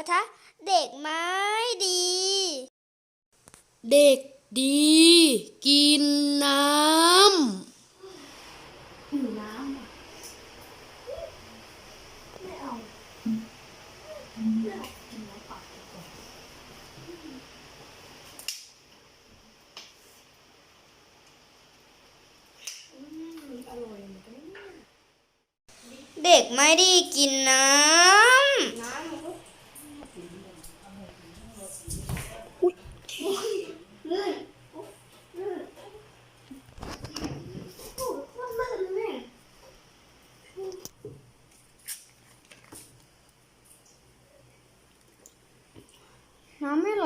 ระทะเด็กไม้ดี เด็กดี กินน้ำเด็กไม่ดีกินน้ำ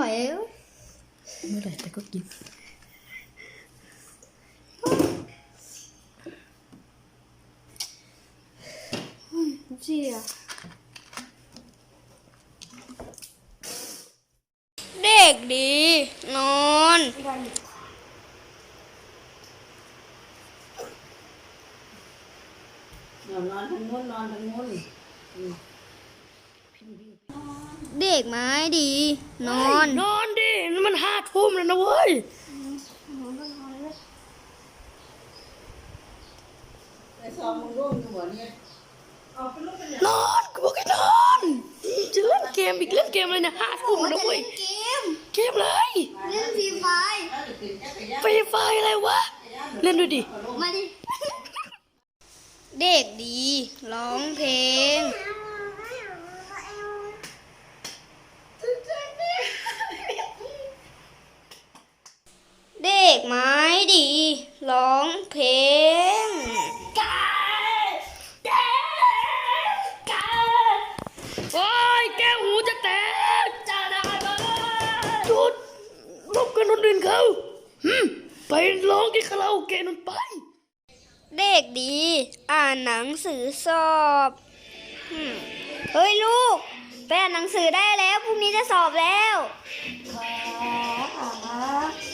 อไหร่แต่ก็กินเจียเด็กดี นอนนอนนอนทางนู้นนอนทางนู้นเด็ กไม้ดี นอน นอนดินี่มันห้าทุ่มแล้วนะเว้ยไอ้ซองมึงร่วงอยู่หัวเนี่ยนอนกูบอกให้นอนจะเล่นเกมอีกเล่นเกมเลยนะห้าทุ่มแล้วนะเว้ยเกมเกมเลยเล่นฟรีไฟไฟไฟอะไรวะ เล่นดูดิ มาดิ เด็กดีร้องเพลง เด็กไม้ดี ร้องเพลง โอ้ยแก้วหูจะแตกจะได้ไหมหยุดรบกันคนอื่นเขาหืมไปร้องที่คาราโอเกะนั่นไป เด็กดี อ่านหนังสือสอบอืมเฮ้ยลูก ไปอ่านหนังสือได้แล้วพรุ่งนี้จะสอบแล้วเ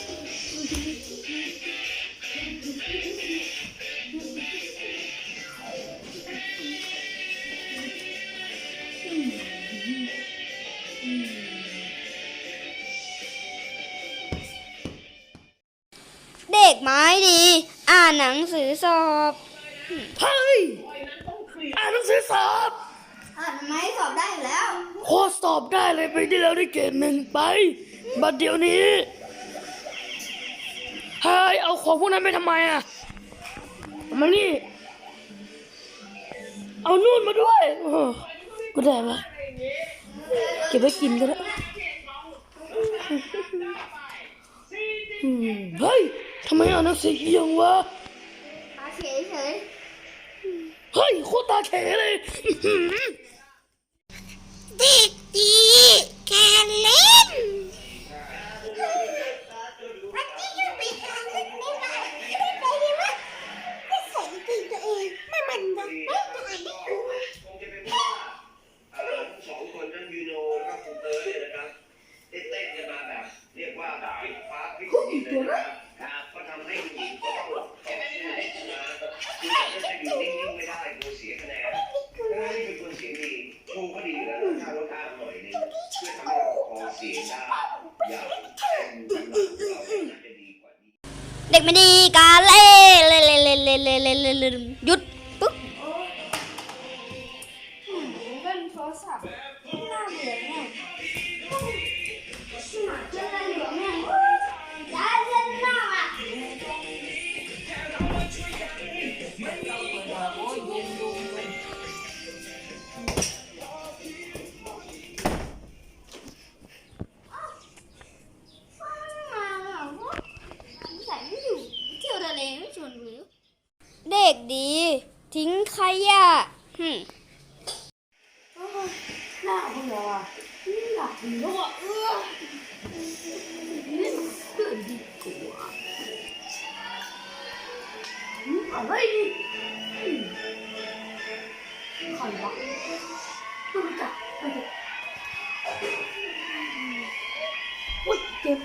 หนังสือสอบเฮ้ยอ่านหนังสือสอบอ่านไหมสอบได้อยู่แล้วโคตรสอบได้เลยไปที่แล้วได้เกรดหนึ่งไปบัดเดี๋ยวนี้เฮ้ยเอาของพวกนั้นไปทำไมอะเอามานี่เอานู่นมาด้วยโอ้ก็ได้ปะเก็บไว้กินก็ได้อืมเฮ้ยทำไมอ่านหนังสือเอียงวะตาเฉยเฉย เฮ้ยโคตรตาแข็เลยอื้อหือเด็กดีแกเล่นวันนี้ยูไปหาเล่นไม่ได้ไม่ไปดีวะไม่ใส่ตีตัวเองไม่มันนะไม่อ่านได้กูคงจะเป็นเพราะว่าเอ่อทั้งสองคนทั้งยูโนแล้วก็คุณเตอร์เนี่ยนะครับได้เต้นกันมาแบบเรียกว่าปิดฟ้าปิดดินเลยนะครับครับก็ทำให้คุณหญิงก็ต้องต่อสู้นะคือแบบจะอยู่นิ่ง เด็กไม่ดีการเล่เล่เล่เล่เล่เล่เล่หยุด เด็กดี ทิ้งขยะหึน้ามึงเหรอวะหลับดีแล้วอะเออนี่นดีกว่าอะไรดิใครวะรู้จักไม่รู้จักโอ๊ยเจ็บ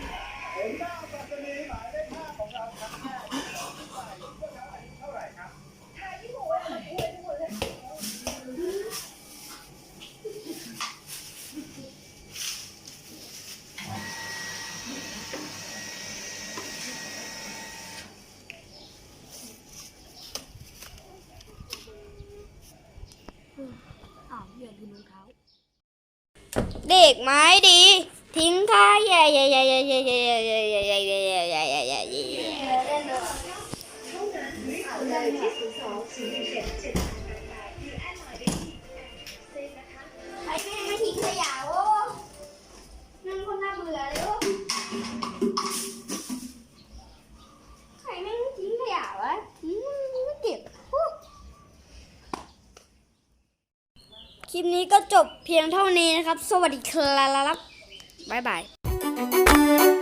เด็กไม้ดี ทิ้งค่าใหญ่ใหญ่ใหญ่ใหญ่ใหญ่ใหญ่ใหญ่ใหญ่ใหญ่ใหญ่ใหญ่ใหญ่ใหญ่ไม่ทิ้งขยะ คลิปนี้ก็จบเพียงเท่านี้นะครับ สวัสดีครับบ๊ายบาย